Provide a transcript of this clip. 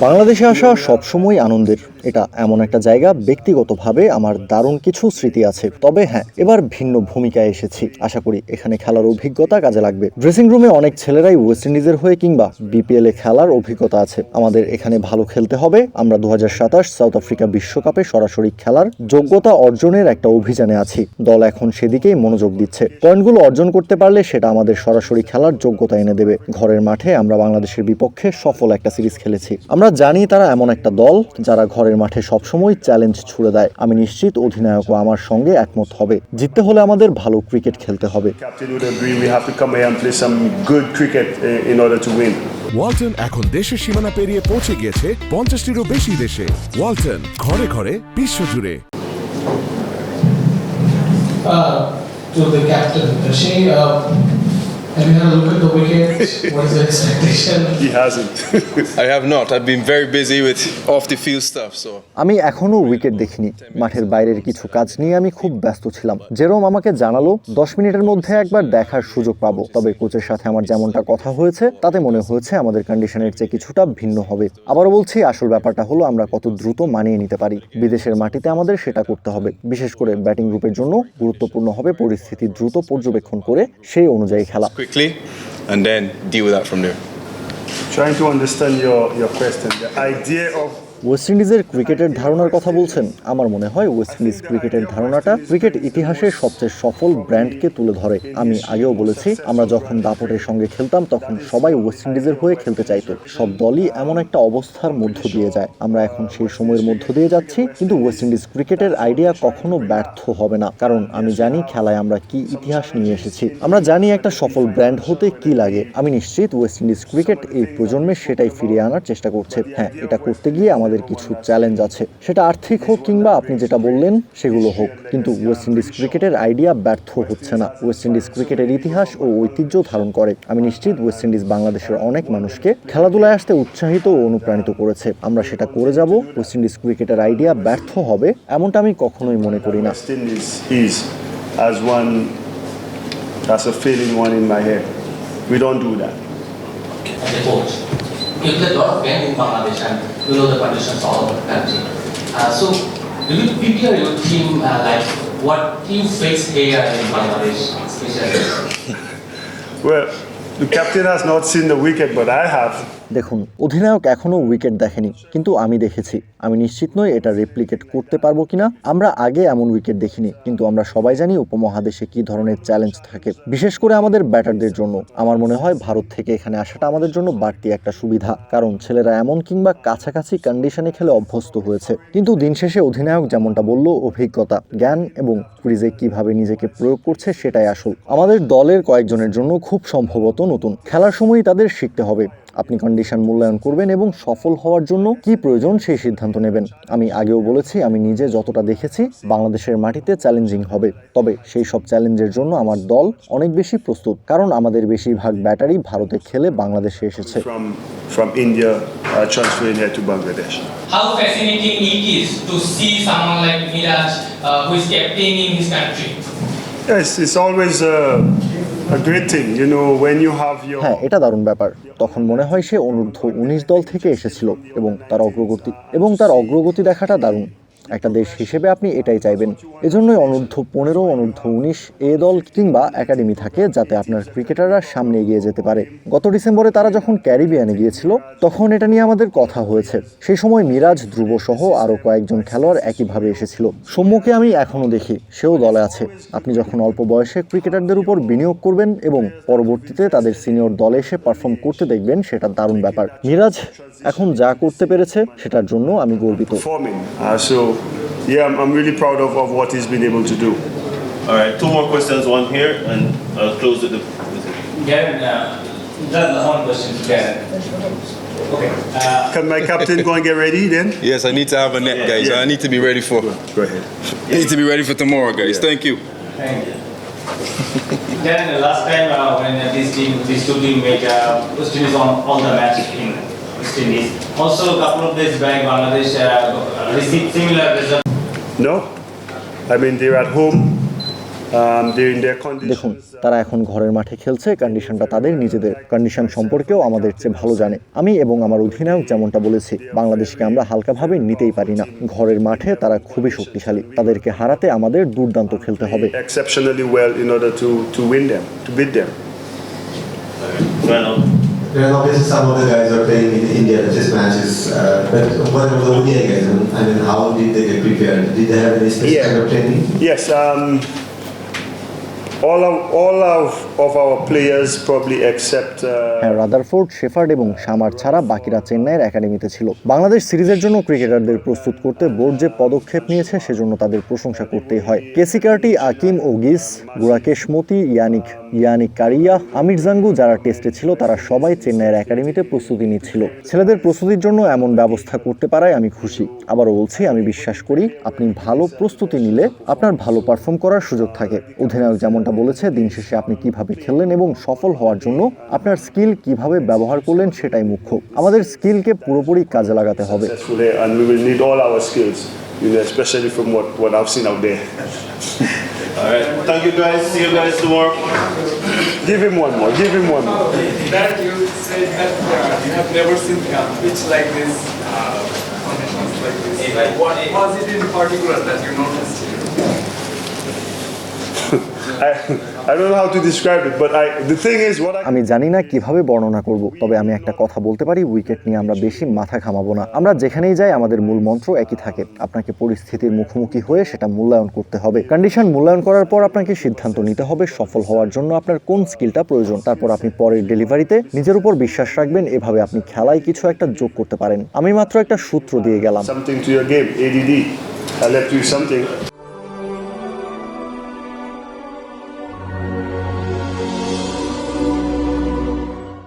বাংলাদেশে আসা সবসময় আনন্দের। এটা এমন একটা জায়গা, ব্যক্তিগতভাবে আমার দারুণ কিছু স্মৃতি আছে। তবে হ্যাঁ এবার ভিন্ন ভূমিকায় এসেছি। আশা করি এখানে খেলার অভিজ্ঞতা কাজে লাগবে। ড্রেসিং রুমে অনেক ছেলেরাই ওয়েস্ট ইন্ডিজের হয়ে কিংবা বিপিএল এ খেলার অভিজ্ঞতা আছে। আমাদের এখানে ভালো খেলতে হবে। আমরা দু হাজার সাতাশ সাউথ আফ্রিকা বিশ্বকাপে সরাসরি খেলার যোগ্যতা অর্জনের একটা অভিযানে আছি। দল এখন সেদিকেই মনোযোগ দিচ্ছে। পয়েন্টগুলো অর্জন করতে পারলে সেটা আমাদের সরাসরি খেলার যোগ্যতা এনে দেবে। ঘরের মাঠে আমরা বাংলাদেশের বিপক্ষে সফল একটা সিরিজ খেলেছি। আমরা জানি তারা এমন একটা দল, যারা ঘরের মাঠে সবসময় চ্যালেঞ্জ ছুড়ে দেয় আমি নিশ্চিত অধিনায়কও আমার সঙ্গে একমত হবে জিততে হলে আমাদের ভালো ক্রিকেট খেলতে হবে. ওয়ালটন এখন দেশের সীমানা পেরিয়ে পৌঁছে গিয়েছে পঞ্চাশটিরও বেশি দেশে ওয়ালটন ঘরে ঘরে বিশ্বজুড়ে uh, to the captain. She, uh, have you had a look at the wicket? What is the expectation? He hasn't. I have not. I've been very busy with off the field stuff, so আমি এখনও wicket দেখিনি মাঠের বাইরের কিছু কাজ নিয়ে আমি খুব ব্যস্ত ছিলাম যেরম আমাকে জানালো দশ মিনিটের মধ্যে একবার দেখার সুযোগ পাবো তবে কোচের সাথে আমার যেমনটা কথা হয়েছে তাতে মনে হয়েছে আমাদের কন্ডিশনের চেয়ে কিছুটা ভিন্ন হবে আবারও বলছি আসল ব্যাপারটা হলো আমরা কত দ্রুত মানিয়ে নিতে পারি বিদেশের মাটিতে আমাদের সেটা করতে হবে বিশেষ করে ব্যাটিং গ্রুপের জন্য গুরুত্বপূর্ণ হবে পরিস্থিতি দ্রুত পর্যবেক্ষণ করে সেই অনুযায়ী খেলা quickly, and then deal with that from there. Trying to understand your your question. The idea of West ইন্ডিজের ক্রিকেটের ধারণার কথা বলছেন। আমার মনে হয় ওয়েস্ট ইন্ডিজ ক্রিকেটের ধারণাটা ক্রিকেট ইতিহাসের সবচেয়ে সফল ব্র্যান্ডকে তুলে ধরে। আমি আগেও বলেছি, আমরা যখন দাপটের সঙ্গে খেলতাম, তখন সবাই ওয়েস্ট ইন্ডিজের হয়ে খেলতে চাইতো। সব দলই এমন একটা অবস্থার মধ্য দিয়ে যায়। আমরা এখন সেই সময়ের মধ্য দিয়ে যাচ্ছি, কিন্তু ওয়েস্ট ইন্ডিজ ক্রিকেটের আইডিয়া কখনো ব্যর্থ হবে না। কারণ আমি জানি খেলায় আমরা কি ইতিহাস নিয়ে এসেছি। আমরা জানি একটা সফল ব্র্যান্ড হতে কি লাগে। আমি নিশ্চিত ওয়েস্ট ইন্ডিজ ক্রিকেট এই প্রজন্মে সেটাই ফিরিয়ে আনার চেষ্টা করছে। হ্যাঁ এটা করতে গিয়ে কিছু চ্যালেঞ্জ আছে। সেটা আর্থিক হোক কিংবা আপনি যেটা বললেন সেগুলো হোক। কিন্তু ওয়েস্ট ইন্ডিজ ক্রিকেটের আইডিয়া ব্যর্থ হচ্ছে না। ওয়েস্ট ইন্ডিজ ক্রিকেটের ইতিহাস ও ঐতিহ্য ধারণ করে। আমি নিশ্চিত ওয়েস্ট ইন্ডিজ বাংলাদেশের অনেক মানুষকে খেলাধুলায় আসতে উৎসাহিত ও অনুপ্রাণিত করেছে। আমরা সেটা করে যাব। ওয়েস্ট ইন্ডিজ ক্রিকেটের আইডিয়া ব্যর্থ হবে এমনটা আমি কখনোই মনে করি না। As one. That's a failing one in my head. We don't do that. You play a lot of game in Bangladesh and you know the conditions all over the country. Uh, so, do you prepare your team uh, like what you face here in Bangladesh, especially? Well, the captain has not seen the wicket, but I have. দেখুন, অধিনায়ক এখনও wicket দেখেনি, কিন্তু আমি দেখেছি। আমি নিশ্চিত নই এটা রেপ্লিকেট করতে পারব কিনা। আমরা আগে এমন উইকেট দেখিনি, কিন্তু আমরা সবাই জানি উপমহাদেশে কি ধরনের চ্যালেঞ্জ থাকে। বিশেষ করে আমাদের ব্যাটারদের জন্য। আমার মনে হয় ভারত থেকে এখানে আসাটা আমাদের জন্য বাড়তি একটা সুবিধা, কারণ ছেলেরা এমন কিংবা কাছাকাছি কন্ডিশনে খেলে অভ্যস্ত হয়েছে। কিন্তু দিন শেষে অধিনায়ক যেমনটা বলল, অভিজ্ঞতা, জ্ঞান এবং ক্রিজে কীভাবে নিজেকে প্রয়োগ করছে সেটাই আসল। আমাদের দলের কয়েকজনের জন্য খুব সম্ভবত নতুন। খেলার সময়ই তাদের শিখতে হবে। আপনি কন্ডিশন মূল্যায়ন করবেন এবং সফল হওয়ার জন্য কি প্রয়োজন সেই সিদ্ধান্ত নেবেন আমি আগেও বলেছি আমি নিজে যতটা দেখেছি বাংলাদেশের মাটিতে চ্যালেঞ্জিং হবে তবে সেই সব চ্যালেঞ্জের জন্য আমার দল অনেক বেশি প্রস্তুত কারণ আমাদের বেশিরভাগ ব্যাটারি ভারতে খেলে বাংলাদেশে এসেছে from from India uh, transferring here to Bangladesh. how fascinating it is to see someone like Miraj uh, who is captain his country. Yes, it's always a, হ্যাঁ এটা দারুণ ব্যাপার। তখন মনে হয় সে অনূর্ধ্ব উনিশ দল থেকে এসেছিল এবং তার অগ্রগতি এবং তার অগ্রগতি দেখাটা দারুণ। একটা দেশ হিসেবে আপনি এটাই চাইবেন। এজন্যই অনূর্ধ্ব পনেরো, অনূর্ধ্ব উনিশ এ দল কিংবা একাডেমি থাকে যাতে আপনার ক্রিকেটাররা সামনে এগিয়ে যেতে পারে। গত ডিসেম্বরে তারা যখন ক্যারিবিয়ানে গিয়েছিল, তখন এটা নিয়ে আমাদের কথা হয়েছে। সেই সময় মিরাজ, ধ্রুব সহ আরও কয়েকজন খেলোয়াড় একইভাবে এসেছিল। সৌম্যকে আমি এখনও দেখি, সেও দলে আছে। আপনি যখন অল্প বয়সে ক্রিকেটারদের উপর বিনিয়োগ করবেন এবং পরবর্তীতে তাদের সিনিয়র দলে এসে পারফর্ম করতে দেখবেন, সেটা দারুণ ব্যাপার। মিরাজ এখন যা করতে পেরেছে, সেটার জন্য আমি গর্বিত। Yeah, I'm, I'm really proud of, of what he's been able to do. All right, two more questions, one here, and I'll close with the. Garen, uh, just one question to Garen. Okay. Uh, Can my captain go and get ready then? Yes, I need to have a net, guys. Yeah. I need to be ready for. Go ahead. I need to be ready for tomorrow, guys. Thank you. Thank you. Then the last time uh, when uh, this team, these two team made uh, West Indies on all the match in West দেখুন তারা এখন ঘরের মাঠে খেলছে কন্ডিশনটা তাদের নিজেদের condition সম্পর্কেও আমাদের চেয়ে ভালো জানে। আমি এবং আমার অধিনায়ক যেমনটা বলেছি বাংলাদেশকে আমরা হালকাভাবে নিতেই পারি না। ঘরের মাঠে তারা খুবই শক্তিশালী। তাদেরকে হারাতে আমাদের দুর্দান্ত খেলতে হবে। And obviously some of the guys are playing in India test matches, uh, but what about the ODI guys? I mean, how did they get prepared? Did they have any special Yeah. training? Yes, um, all, of, all of, except uh, হ্যাঁ Rutherford Shepherd এবং সামার ছাড়া বাকিরা চেন্নাইয়ের একাডেমিতে ছিল। বাংলাদেশ সিরিজের জন্য ক্রিকেটারদের প্রস্তুত করতে বোর্ড যে পদক্ষেপ নিয়েছে সেজন্য তাদের প্রশংসা করতেই হয়। কেসি কার্টি আকিম ও geese Gudakesh Motie Yannic Yannic Cariah Amir Jangoo যারা টেস্টে ছিল তারা সবাই চেন্নাইয়ের একাডেমিতে প্রস্তুতি নিচ্ছিল। ছেলেদের প্রস্তুতির জন্য এমন ব্যবস্থা করতে পারায় আমি খুশি। আবারও বলছি আমি বিশ্বাস করি আপনি ভালো প্রস্তুতি নিলে আপনার ভালো পারফর্ম করার সুযোগ থাকে। অধিনায়ক যেমনটা বলেছে দিন শেষে আপনি কীভাবে কীভাবে খেললেন এবং সফল হওয়ার জন্য আপনার স্কিল কীভাবে ব্যবহার করলেন সেটাই মুখ্য। আমাদের স্কিলকে পুরোপুরি কাজে লাগাতে হবে। Like what? Was it in particular that you noticed? আমি জানি না কীভাবে বর্ণনা করব তবে আমি একটা কথা বলতে পারি উইকেট নিয়ে আমরা বেশি মাথা ঘামাবো না। আমরা যেখানেই যাই আমাদের মূল মন্ত্র একই থাকে। আপনাকে পরিস্থিতির মুখোমুখি হয়ে সেটা মূল্যায়ন করতে হবে। কন্ডিশন মূল্যায়ন করার পর আপনাকে সিদ্ধান্ত নিতে হবে সফল হওয়ার জন্য আপনার কোন স্কিলটা প্রয়োজন। তারপর আপনি পরের ডেলিভারিতে নিজের উপর বিশ্বাস রাখবেন এভাবে আপনি খেলায় কিছু একটা যোগ করতে পারেন। আমি মাত্র একটা সূত্র দিয়ে গেলাম।